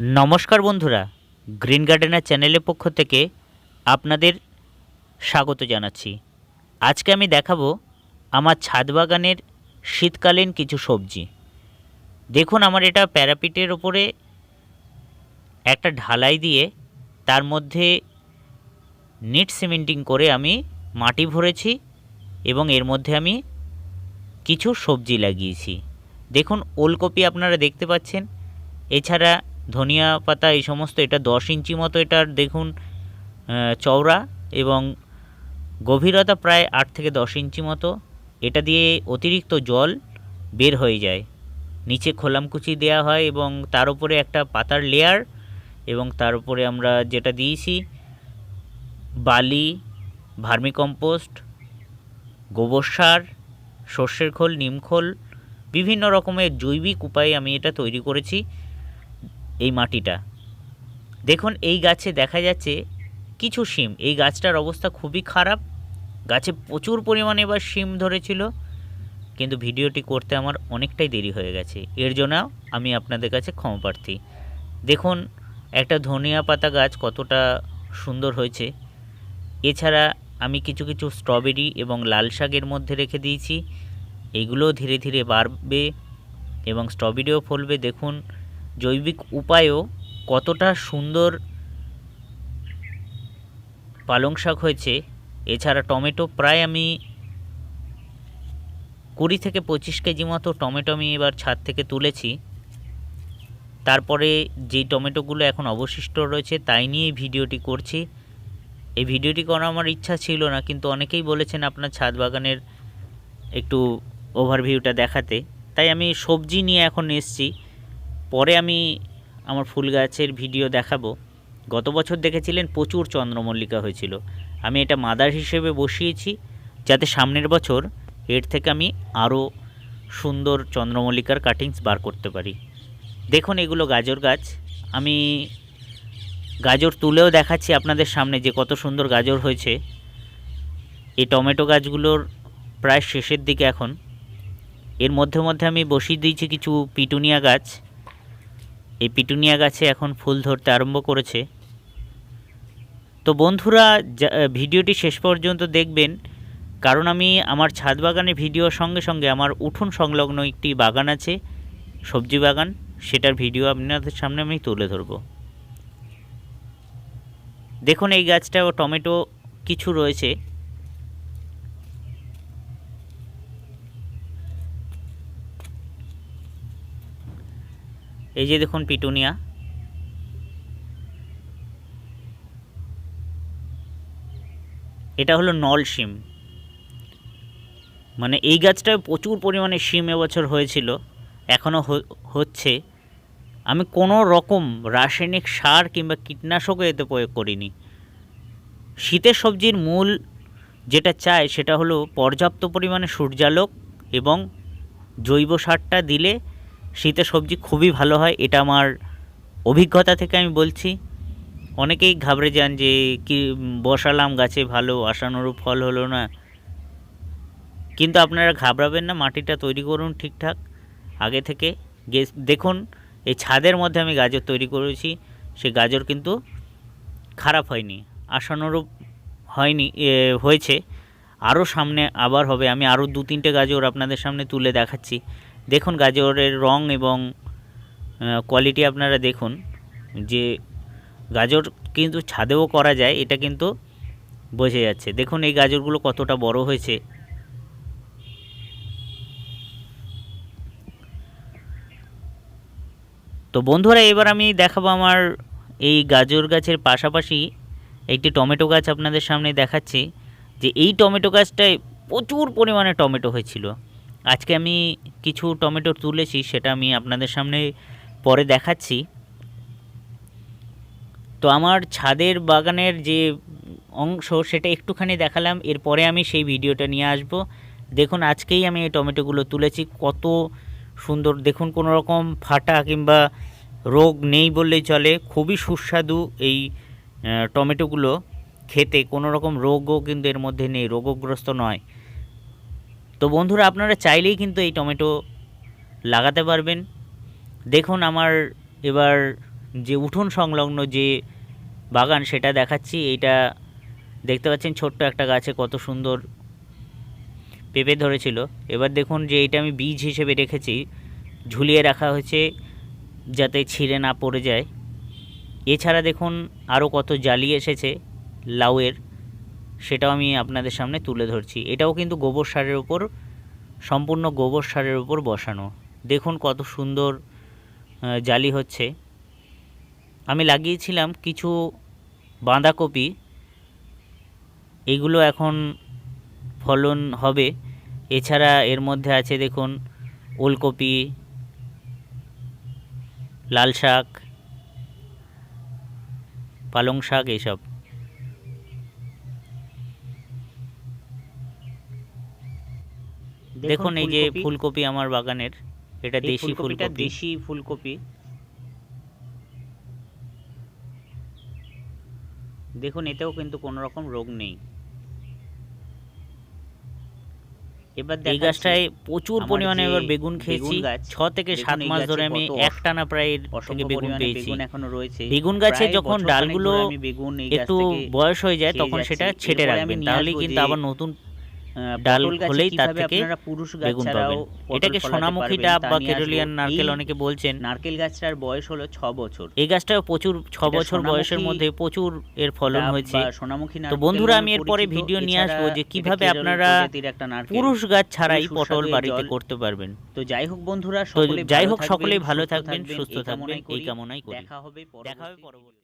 নমস্কার বন্ধুরা, green gardener চ্যানেলের পক্ষ থেকে আপনাদের স্বাগত জানাচ্ছি। আজকে আমি দেখাবো আমার ছাদ বাগানের শীতকালীন কিছু সবজি। দেখুন আমার এটা প্যারাপিটের ওপরে একটা ঢালাই দিয়ে তার মধ্যে নিট সিমেন্টিং করে আমি মাটি ভরেছি এবং এর মধ্যে আমি কিছু সবজি লাগিয়েছি। দেখুন ওলকপি আপনারা দেখতে পাচ্ছেন, এছাড়া ধনিয়া পাতা এই সমস্ত, এটা দশ ইঞ্চি মতো এটার দেখুন চওড়া এবং গভীরতা প্রায় আট থেকে দশ ইঞ্চি মতো। এটা দিয়ে অতিরিক্ত জল বের হয়ে যায়। নিচে খোলামকুচি দেওয়া হয় এবং তার উপরে একটা পাতার লেয়ার এবং তার উপরে আমরা যেটা দিয়েছি, বালি, ভার্মিকম্পোস্ট, গোবর সার, সর্ষের খোল, নিম খোল, বিভিন্ন রকমের জৈবিক উপায়ে আমি এটা তৈরি করেছি। এই মাটিটা। দেখুন, এই গাছে দেখা যাচ্ছে কিছু শিম। এই গাছটার অবস্থা খুবই খারাপ। গাছে প্রচুর পরিমাণে এবার শিম ধরেছিল, কিন্তু ভিডিওটি করতে আমার অনেকটাই দেরি হয়ে গেছে। এর জন্য আমি আপনাদের কাছে ক্ষমা প্রার্থী। দেখুন, একটা ধনিয়া পাতা গাছ কতটা সুন্দর হয়েছে। এছাড়া আমি কিছু কিছু স্ট্রবেরি এবং লাল শাকের মধ্যে রেখে দিয়েছি। এগুলো ধীরে ধীরে বাড়বে এবং স্ট্রবেরিও ফলবে। দেখুন জৈবিক উপায়েও কতটা সুন্দর পালং শাক হয়েছে, এছাড়া টমেটো প্রায় আমি কুড়ি থেকে পঁচিশ কেজি মতো টমেটো আমি এবার ছাদ থেকে তুলেছি। তারপরে যেই টমেটোগুলো এখন অবশিষ্ট রয়েছে তাই নিয়েই ভিডিওটি করছি। এই ভিডিওটি করা আমার ইচ্ছা ছিল না, কিন্তু অনেকেই বলেছেন আপনার ছাদ বাগানের একটু ওভারভিউটা দেখাতে। তাই আমি সবজি নিয়ে এখন এসছি। পরে আমি আমার ফুল গাছের ভিডিও দেখাবো। গত বছর দেখেছিলেন প্রচুর চন্দ্রমল্লিকা হয়েছিল। আমি এটা মাদার হিসেবে বসিয়েছি যাতে সামনের বছর এর থেকে আমি আরও সুন্দর চন্দ্রমল্লিকার কাটিংস বার করতে পারি। দেখুন এগুলো গাজর গাছ। আমি গাজর তুলেও দেখাচ্ছি আপনাদের সামনে যে কত সুন্দর গাজর হয়েছে। এই টমেটো গাছগুলোর প্রায় শেষের দিকে এখন। এর মধ্যে মধ্যে আমি বসিয়ে দিয়েছি কিছু পিটুনিয়া গাছ। এই পিটুনিয়া গাছে এখন ফুল ধরতে আরম্ভ করেছে। তো বন্ধুরা ভিডিওটি শেষ পর্যন্ত দেখবেন। কারণ আমি আমার ছাদ বাগানের ভিডিওর সঙ্গে সঙ্গে আমার উঠোন সংলগ্ন একটি বাগান আছে, সবজি বাগান। সেটার ভিডিও আপনাদের সামনে আমি তুলে ধরবো। দেখুন, এই গাছটাও টমেটো কিছু রয়েছে। এই যে দেখুন পিটুনিয়া। এটা হলো নল শিম। মানে এই গাছটায় প্রচুর পরিমাণে শিম এবছর হয়েছিল এখনও হচ্ছে। আমি কোনো রকম রাসায়নিক সার কিংবা কীটনাশকও এতে প্রয়োগ করিনি। শীতের সবজির মূল যেটা চাই সেটা হলো পর্যাপ্ত পরিমাণে সূর্যালোক এবং জৈব সারটা দিলে শীতের সবজি খুবই ভালো হয়, এটা আমার অভিজ্ঞতা থেকে আমি বলছি। অনেকেই ঘাবড়ে যান যে কি বসালাম গাছে ভালো, আশানুরূপ ফল হলো না। কিন্তু আপনারা ঘাবড়াবেন না, মাটিটা তৈরি করুন ঠিকঠাক। আগে থেকে দেখুন, এই ছাদের মধ্যে আমি গাজর তৈরি করেছি, সে গাজর কিন্তু খারাপ হয়নি, আশানুরূপ হয়নি হয়েছে। আরও সামনে আবার হবে, আমি আরও দু তিনটে গাজর আপনাদের সামনে তুলে দেখাচ্ছি। দেখুন গাজরের রং এবং কোয়ালিটি আপনারা দেখুন যে গাজর কিন্তু ছাদেও করা যায়, এটা কিন্তু বোঝা যাচ্ছে। দেখুন এই গাজরগুলো কতটা বড় হয়েছে। তো বন্ধুরা, এবার আমি দেখাবো আমার এই গাজর গাছের পাশাপাশি একটি টমেটো গাছ আপনাদের সামনে দেখাচ্ছি। যে এই টমেটো গাছটায় প্রচুর পরিমাণে টমেটো হয়েছিল। আজকে আমি কিছু টমেটো তুলেছি, সেটা আমি আপনাদের সামনে পরে দেখাচ্ছি। তো আমার ছাদের বাগানের যে অংশ, সেটা একটুখানি দেখালাম, এরপরে আমি সেই ভিডিওটা নিয়ে আসব। দেখুন, আজকেই আমি এই টমেটোগুলো তুলেছি, কত সুন্দর। দেখুন কোনো রকম ফাটা কিংবা রোগ নেই বললেই চলে, খুবই সুস্বাদু এই টমেটোগুলো খেতে। কোনো রকম রোগও কিন্তু এর মধ্যে নেই, রোগগ্রস্ত নয়। তো বন্ধুরা, আপনারা চাইলেই কিন্তু এই টমেটো লাগাতে পারবেন। দেখুন আমার এবার যে উঠোন সংলগ্ন যে বাগান সেটা দেখাচ্ছি। এইটা দেখতে পাচ্ছেন ছোট্ট একটা গাছে কত সুন্দর পেঁপে ধরেছিল। এবার দেখুন যে এটা আমি বীজ হিসেবে রেখেছি, ঝুলিয়ে রাখা হয়েছে যাতে ছিঁড়ে না পড়ে যায়। এছাড়া দেখুন আরও কত জালি এসেছে লাউয়ের। সেটাও আমি আপনাদের সামনে তুলে ধরছি। এটাও কিন্তু গোবর সারের উপর, সম্পূর্ণ গোবর সারের উপর বসানো। দেখুন কত সুন্দর জালি হচ্ছে। আমি লাগিয়েছিলাম কিছু বাঁধাকপি। এগুলো এখন ফলন হবে। এছাড়া এর মধ্যে আছে দেখুন ওলকপি লাল শাক পালং শাক এইসব দেখুন এই যে ফুলকপি। আমার বাগানের এটা দেশি ফুলকপি। দেশি ফুলকপি। দেখুন এতেও কিন্তু কোনো রকম রোগ নেই। এবার এই গাছটায় প্রচুর পরিমাণে এবার বেগুন খেয়েছি। ছ থেকে সাত মাস ধরে আমি কত একটানা প্রায় থেকে অসংখ্য বেগুন পেয়েছি বেগুন এখনও রয়েছে। বেগুন গাছে যখন ডালগুলো বেগুন একটু বয়স হয়ে যায় তখন সেটা ছেটে রাখবেন। নিয়ে তাহলেই কিন্তু আবার নতুন ডাল হলেই তার থেকে আপনারা পুরুষ গাছ ছাড়াও এটাকে সোনামুখী ডাব বা কেরলিয়ান নারকেল অনেকে বলছেন। নারকেল গাছটার বয়স হলো ছ বছর। এই গাছটাও প্রচুর ছ বছর বয়সের মধ্যে প্রচুর এর ফলন হয়েছে। সোনামুখী তো বন্ধুরা আমি এরপরে। ভিডিও নিয়ে আসব যে কীভাবে আপনারা। পুরুষ গাছ ছাড়াই পটল বাড়িতে করতে পারবেন। তো যাই হোক বন্ধুরা যাই হোক সকলেই ভালো থাকবেন সুস্থ থাকবেন এই। কামনাই করি। দেখা হবে দেখা হবে পরবর্তী